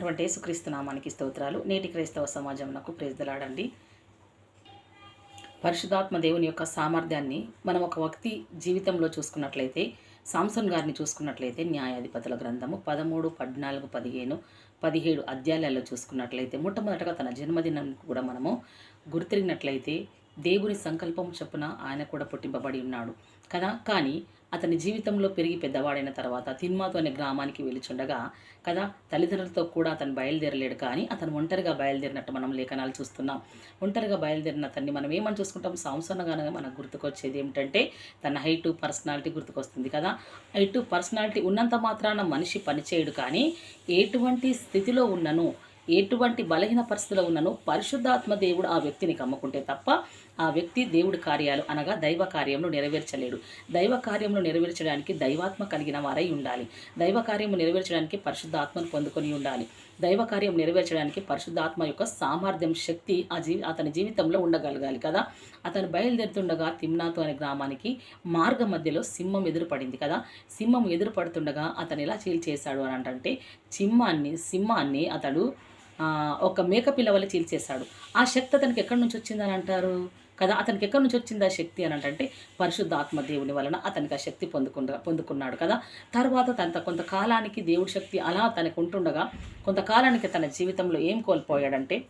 అయినటువంటి యేసుక్రీస్తు నామానికి స్తోత్రాలు. నేటి క్రైస్తవ సమాజంలో ప్రేజలాడండి ప్రేజ్దలాడండి పరిశుధాత్మ దేవుని యొక్క సామర్థ్యాన్ని మనం ఒక వ్యక్తి జీవితంలో చూసుకున్నట్లయితే సాంసన్ గారిని చూసుకున్నట్లయితే న్యాయాధిపతుల గ్రంథము పదమూడు పద్నాలుగు పదిహేను పదిహేడు అధ్యాయాలలో చూసుకున్నట్లయితే మొట్టమొదటగా తన జన్మదినం కూడా మనము గుర్తిరిగినట్లయితే దేవుని సంకల్పం చొప్పున ఆయన కూడా పుట్టింపబడి ఉన్నాడు. కదా? కానీ అతని జీవితంలో పెరిగి పెద్దవాడైన తర్వాత తిన్మాతు అనే గ్రామానికి వెలుచుండగా కదా? తల్లిదండ్రులతో కూడా అతను బయలుదేరలేడు కానీ అతను ఒంటరిగా బయలుదేరినట్టు మనం లేఖనాలు చూస్తున్నాం. ఒంటరిగా బయలుదేరిన అతన్ని మనం ఏమని చూసుకుంటాం? సంవత్సరంగానే మనకు గుర్తుకొచ్చేది ఏమిటంటే తన హైట్ పర్సనాలిటీ గుర్తుకొస్తుంది కదా? హైట్ పర్సనాలిటీ ఉన్నంత మాత్రాన మనిషి పనిచేయడు కానీ ఎటువంటి స్థితిలో ఉన్నను ఎటువంటి బలహీన పరిస్థితిలో ఉన్నను పరిశుద్ధాత్మ దేవుడు ఆ వ్యక్తిని కమ్ముకుంటే తప్ప ఆ వ్యక్తి దేవుడి కార్యాలు అనగా దైవ కార్యములు నెరవేర్చలేడు. దైవ కార్యములు నెరవేర్చడానికి దైవాత్మ కలిగిన వారై ఉండాలి. దైవ కార్యము నెరవేర్చడానికి పరిశుద్ధాత్మను పొందుకొని ఉండాలి. దైవ కార్యం నెరవేర్చడానికి పరిశుద్ధాత్మ యొక్క సామర్థ్యం శక్తి ఆ జీవి అతని జీవితంలో ఉండగలగాలి కదా. అతను బయలుదేరుతుండగా తిమ్నాతో అనే గ్రామానికి మార్గ మధ్యలో సింహం ఎదురుపడింది కదా. సింహం ఎదురుపడుతుండగా అతను ఎలా చీల్చేశాడు అని అంటే సింహాన్ని సింహాన్ని అతడు ఒక మేకపిల్ల వల్ల చీల్చేశాడు. ఆ శక్తి అతనికి ఎక్కడి నుంచి వచ్చిందని అంటారు? కదా అతనికి ఎక్కడి నుంచి వచ్చింది ఆ శక్తి అని అంటే పరిశుద్ధాత్మ దేవుని వలన అతనికి ఆ శక్తి పొందుకున్న పొందుకున్నాడు కదా. తర్వాత తన కొంతకాలానికి దేవుడి శక్తి అలా తనకు ఉంటుండగా కొంతకాలానికి తన జీవితంలో ఏం కోల్పోయాడంటే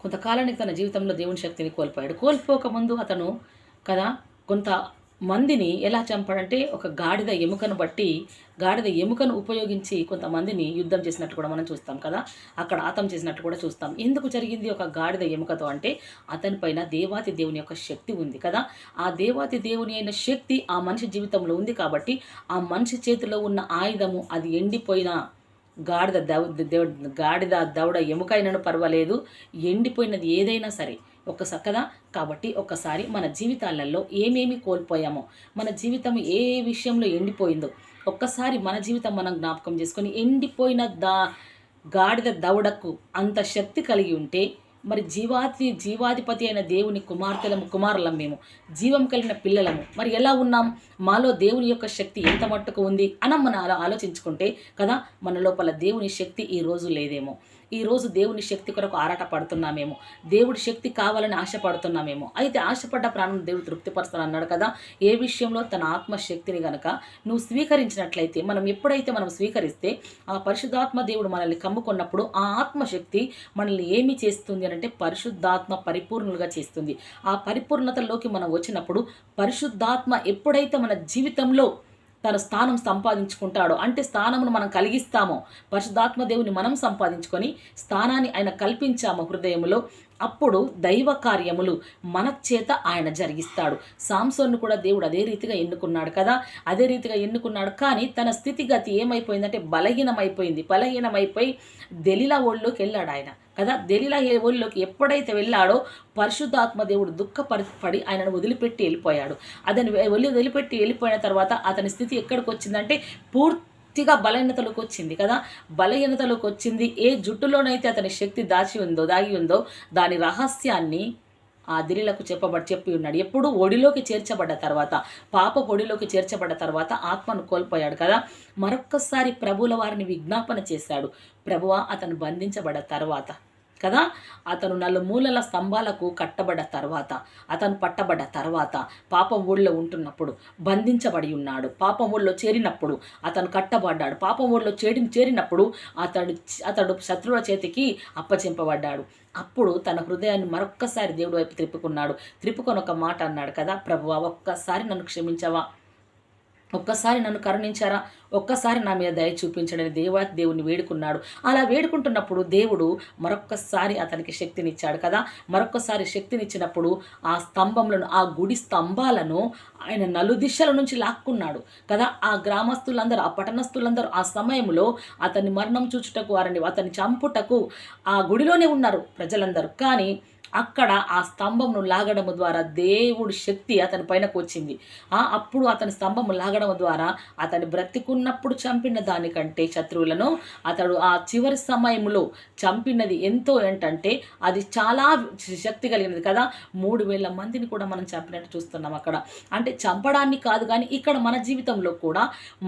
కొంతకాలానికి తన జీవితంలో దేవుని శక్తిని కోల్పోయాడు. కోల్పోకముందు అతను కదా కొంత మందిని ఎలా చంపాడంటే ఒక గాడిద ఎముకను బట్టి గాడిద ఎముకను ఉపయోగించి కొంతమందిని యుద్ధం చేసినట్టు కూడా మనం చూస్తాం కదా. అక్కడ ఆతం చేసినట్టు కూడా చూస్తాం. ఎందుకు జరిగింది ఒక గాడిద ఎముకతో అంటే అతని పైన దేవాతి దేవుని యొక్క శక్తి ఉంది కదా. ఆ దేవాతి దేవుని అయిన శక్తి ఆ మనిషి జీవితంలో ఉంది కాబట్టి ఆ మనిషి చేతిలో ఉన్న ఆయుధము అది ఎండిపోయిన గాడిద దవ దేవ- గాడిద దవడ ఎముకైనను పర్వాలేదు. ఎండిపోయినది ఏదైనా సరే ఒక్కసారి కదా కాబట్టి ఒక్కసారి మన జీవితాలలో ఏమేమి కోల్పోయామో మన జీవితం ఏ విషయంలో ఎండిపోయిందో ఒక్కసారి మన జీవితం మనం జ్ఞాపకం చేసుకొని ఎండిపోయిన దా గాడిద దవడకు అంత శక్తి కలిగి ఉంటే మరి జీవాతి జీవాధిపతి అయిన దేవుని కుమార్తెలము కుమారులం మేము జీవం కలిగిన పిల్లలము మరి ఎలా ఉన్నాం? మాలో దేవుని యొక్క శక్తి ఎంత మట్టుకు ఉంది? అని మనం ఆలోచించుకుంటే కదా మన లోపల దేవుని శక్తి ఈ రోజు లేదేమో. ఈ రోజు దేవుని శక్తి కొరకు ఆరాట పడుతున్నామేమో దేవుడి శక్తి కావాలని ఆశపడుతున్నామేమో. అయితే ఆశపడ్డ ప్రాణం దేవుడు తృప్తిపరుస్తాను అన్నాడు కదా. ఏ విషయంలో తన ఆత్మశక్తిని గనక నువ్వు స్వీకరించినట్లయితే మనం ఎప్పుడైతే మనం స్వీకరిస్తే ఆ పరిశుద్ధాత్మ దేవుడు మనల్ని కమ్ముకున్నప్పుడు ఆ ఆత్మశక్తి మనల్ని ఏమి చేస్తుంది అని అంటే పరిశుద్ధాత్మ పరిపూర్ణులుగా చేస్తుంది. ఆ పరిపూర్ణతలోకి మనం వచ్చినప్పుడు పరిశుద్ధాత్మ ఎప్పుడైతే మన జీవితంలో తన స్థానం సంపాదించుకుంటాడో అంటే స్థానమును మనం కలిగిస్తామో పరిశుద్ధాత్మ దేవుని మనం సంపాదించుకొని స్థానాన్ని ఆయన కల్పించాము హృదయములో అప్పుడు దైవ కార్యములు మన చేత ఆయన జరిగిస్తాడు. సాంసోన్ను కూడా దేవుడు అదే రీతిగా ఎన్నుకున్నాడు కదా? అదే రీతిగా ఎన్నుకున్నాడు. కానీ తన స్థితిగతి ఏమైపోయిందంటే బలహీనమైపోయింది. బలహీనమైపోయి దెలిలా ఒళ్ళోకి వెళ్ళాడు ఆయన కదా? దెలిలా ఒళ్ళోకి ఎప్పుడైతే వెళ్ళాడో పరిశుద్ధాత్మ దేవుడు దుఃఖపరిపడి ఆయనను వదిలిపెట్టి వెళ్ళిపోయాడు. అతని వదిలి వదిలిపెట్టి వెళ్ళిపోయిన తర్వాత అతని స్థితి ఎక్కడికి వచ్చిందంటే పూర్తి పూర్తిగా బలహీనతలోకి వచ్చింది కదా? బలహీనతలోకి వచ్చింది. ఏ జుట్టులోనైతే అతని శక్తి దాచి ఉందో దాగి ఉందో దాని రహస్యాన్ని ఆ దిరిలకు చెప్పబడి చెప్పి ఉన్నాడు. ఎప్పుడు ఒడిలోకి చేర్చబడ్డ తర్వాత పాప ఒడిలోకి చేర్చబడ్డ తర్వాత ఆత్మను కోల్పోయాడు కదా? మరొక్కసారి ప్రభుల వారిని విజ్ఞాపన చేశాడు. ప్రభువ అతను బంధించబడ్డ తర్వాత కదా? అతను నలుమూలల స్తంభాలకు కట్టబడ్డ తర్వాత అతను పట్టబడ్డ తర్వాత పాపం ఊళ్ళో ఉంటున్నప్పుడు బంధించబడి ఉన్నాడు. పాపం ఊళ్ళో చేరినప్పుడు అతను కట్టబడ్డాడు. పాపం ఊళ్ళో చేరి చేరినప్పుడు అతడు అతడు శత్రువుల చేతికి అప్పచెంపబడ్డాడు. అప్పుడు తన హృదయాన్ని మరొక్కసారి దేవుడి వైపు త్రిప్పుకున్నాడు. త్రిప్పుకొని ఒక మాట అన్నాడు కదా ప్రభువా ఒక్కసారి నన్ను క్షమించవా? ఒక్కసారి నన్ను కరుణించారా? ఒక్కసారి నా మీద దయ చూపించడని దేవా దేవుని వేడుకున్నాడు. అలా వేడుకుంటున్నప్పుడు దేవుడు మరొక్కసారి అతనికి శక్తినిచ్చాడు కదా? మరొక్కసారి శక్తినిచ్చినప్పుడు ఆ స్తంభంలను ఆ గుడి స్తంభాలను ఆయన నలుదిశల నుంచి లాక్కున్నాడు కదా? ఆ గ్రామస్తులందరూ ఆ పట్టణస్తులందరూ ఆ సమయంలో అతని మరణం చూచుటకు వారిని అతని చంపుటకు ఆ గుడిలోనే ఉన్నారు ప్రజలందరూ. కానీ అక్కడ ఆ స్తంభమును లాగడం ద్వారా దేవుడి శక్తి అతని పైనకు వచ్చింది. అప్పుడు అతని స్తంభము లాగడం ద్వారా అతని బ్రతికున్నప్పుడు చంపిన దానికంటే శత్రువులను అతడు ఆ చివరి సమయంలో చంపినది ఎంతో ఏంటంటే అది చాలా శక్తి కలిగినది కదా. మూడు వేల మందిని కూడా మనం చంపినట్టు చూస్తున్నాం అక్కడ. అంటే చంపడాన్ని కాదు కానీ ఇక్కడ మన జీవితంలో కూడా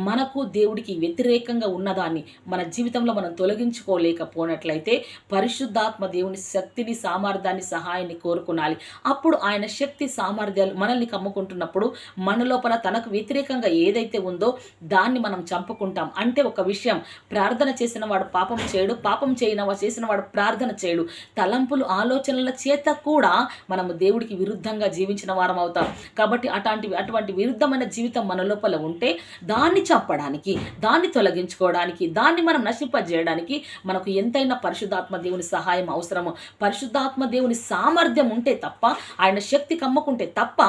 మనకు దేవుడికి వ్యతిరేకంగా ఉన్నదాన్ని మన జీవితంలో మనం తొలగించుకోలేకపోయినట్లయితే పరిశుద్ధాత్మ దేవుని శక్తిని సామర్థ్యాన్ని సహాయాన్ని కోరుకునాలి. అప్పుడు ఆయన శక్తి సామర్థ్యాలు మనల్ని కమ్ముకుంటున్నప్పుడు మన లోపల తనకు వ్యతిరేకంగా ఏదైతే ఉందో దాన్ని మనం చంపుకుంటాం. అంటే ఒక విషయం ప్రార్థన చేసిన వాడు పాపం చేయడు పాపం చేయన చేసిన వాడు ప్రార్థన చేయడు. తలంపులు ఆలోచనల చేత కూడా మనము దేవుడికి విరుద్ధంగా జీవించిన వారం అవుతాం. కాబట్టి అటువంటి అటువంటి విరుద్ధమైన జీవితం మన లోపల ఉంటే దాన్ని చంపడానికి దాన్ని తొలగించుకోవడానికి దాన్ని మనం నశింపజేయడానికి మనకు ఎంతైనా పరిశుద్ధాత్మ దేవుని సహాయం అవసరము. పరిశుద్ధాత్మ దేవుని సామర్థ్యం ఉంటే తప్ప ఆయన శక్తి కమ్ముకుంటే తప్ప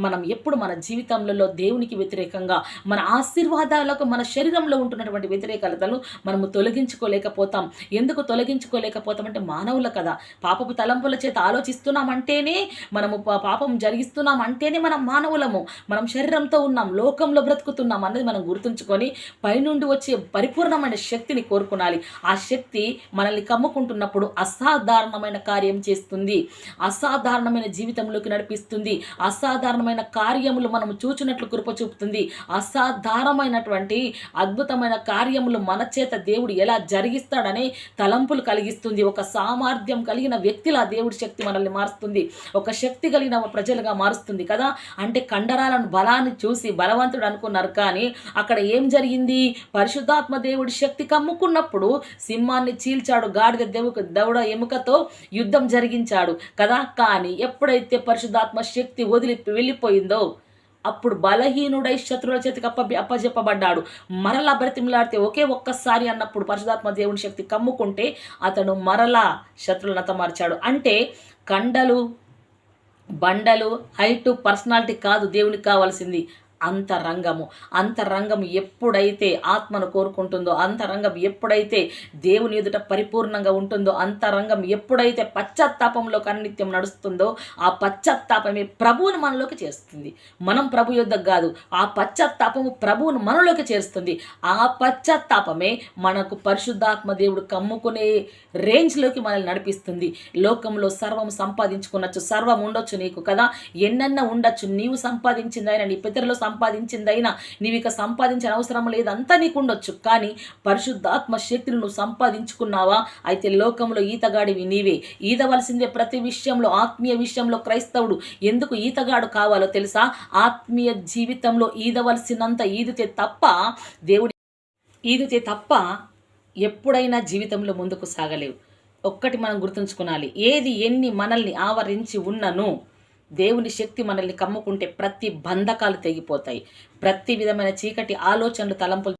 మనం ఎప్పుడు మన జీవితంలో దేవునికి వ్యతిరేకంగా మన ఆశీర్వాదాలకు మన శరీరంలో ఉంటున్నటువంటి వ్యతిరేకతలు మనము తొలగించుకోలేకపోతాం. ఎందుకు తొలగించుకోలేకపోతాం అంటే మానవుల కదా పాపపు తలంపుల చేత ఆలోచిస్తున్నామంటేనే మనము పా- పాపం జరిగిస్తున్నాం అంటేనే మనం మానవులము. మనం శరీరంతో ఉన్నాం లోకంలో బ్రతుకుతున్నాం అన్నది మనం గుర్తుంచుకొని పైనుండి వచ్చే పరిపూర్ణమైన శక్తిని కోరుకునాలి. ఆ శక్తి మనల్ని కమ్ముకుంటున్నప్పుడు అసాధారణమైన కార్యం చేస్తుంది. అసాధారణమైన జీవితంలోకి నడిపిస్తుంది. అసాధారణమైన కార్యములు మనం చూచినట్లు కృప చూపుతుంది. అసాధారణమైనటువంటి అద్భుతమైన కార్యములు మన చేత దేవుడు ఎలా జరిగిస్తాడనే తలంపులు కలిగిస్తుంది. ఒక సామర్థ్యం కలిగిన వ్యక్తిలా దేవుడి శక్తి మనల్ని మారుస్తుంది. ఒక శక్తి కలిగిన ప్రజలుగా మారుస్తుంది కదా. అంటే కండరాలను బలాన్ని చూసి బలవంతుడు అనుకున్నారు కానీ అక్కడ ఏం జరిగింది? పరిశుద్ధాత్మ దేవుడి శక్తి కమ్ముకున్నప్పుడు సింహాన్ని చీల్చాడు. గాడిద దేవుక దవడ ఎముకతో యుద్ధం జరిగించాడు. కదా? కానీ ఎప్పుడైతే పరిశుద్ధాత్మ శక్తి వదిలి వెళ్ళిపోయిందో అప్పుడు బలహీనుడై శత్రువుల చేతికి అప్ప అప్పజెప్పబడ్డాడు. మరలా బ్రతిమలాడితే ఒకే ఒక్కసారి అన్నప్పుడు పరిశుధాత్మ దేవుని శక్తి కమ్ముకుంటే అతను మరలా శత్రువులను అతమార్చాడు అంటే కండలు బండలు హైటు పర్సనాలిటీ కాదు దేవునికి కావాల్సింది. అంతరంగము. అంతరంగం ఎప్పుడైతే ఆత్మను కోరుకుంటుందో అంతరంగం ఎప్పుడైతే దేవుని ఎదుట పరిపూర్ణంగా ఉంటుందో అంతరంగం ఎప్పుడైతే పశ్చాత్తాపంలో కన్నిత్యం నడుస్తుందో ఆ పశ్చాత్తాపమే ప్రభువును మనలోకి చేస్తుంది. మనం ప్రభు యుద్ధం కాదు ఆ పశ్చాత్తాపము ప్రభువును మనలోకి చేరుస్తుంది. ఆ పశ్చాత్తాపమే మనకు పరిశుద్ధాత్మ దేవుడు కమ్ముకునే రేంజ్లోకి మనల్ని నడిపిస్తుంది. లోకంలో సర్వం సంపాదించుకున్నచ్చు సర్వం ఉండొచ్చు నీకు కదా. ఎన్నెన్న ఉండొచ్చు నీవు సంపాదించిందైనా నీ పితరులు సంపాదించిందైనా నీవు ఇక సంపాదించిన అవసరం లేదంతా నీకు ఉండొచ్చు కానీ పరిశుద్ధాత్మ శక్తిని నువ్వు సంపాదించుకున్నావా? అయితే లోకంలో ఈతగాడివి నీవే. ఈదవలసిందే ప్రతి విషయంలో ఆత్మీయ విషయంలో క్రైస్తవుడు ఎందుకు ఈతగాడు కావాలో తెలుసా? ఆత్మీయ జీవితంలో ఈదవలసినంత ఈదితే తప్ప దేవుడి ఈదితే తప్ప ఎప్పుడైనా జీవితంలో ముందుకు సాగలేవు. ఒక్కటి మనం గుర్తుంచుకోవాలి ఏది ఎన్ని మనల్ని ఆవరించి ఉన్నను దేవుని శక్తి మనల్ని కమ్ముకుంటే ప్రతి బంధకాలు తెగిపోతాయి. ప్రతి విధమైన చీకటి ఆలోచనలు తలంపులు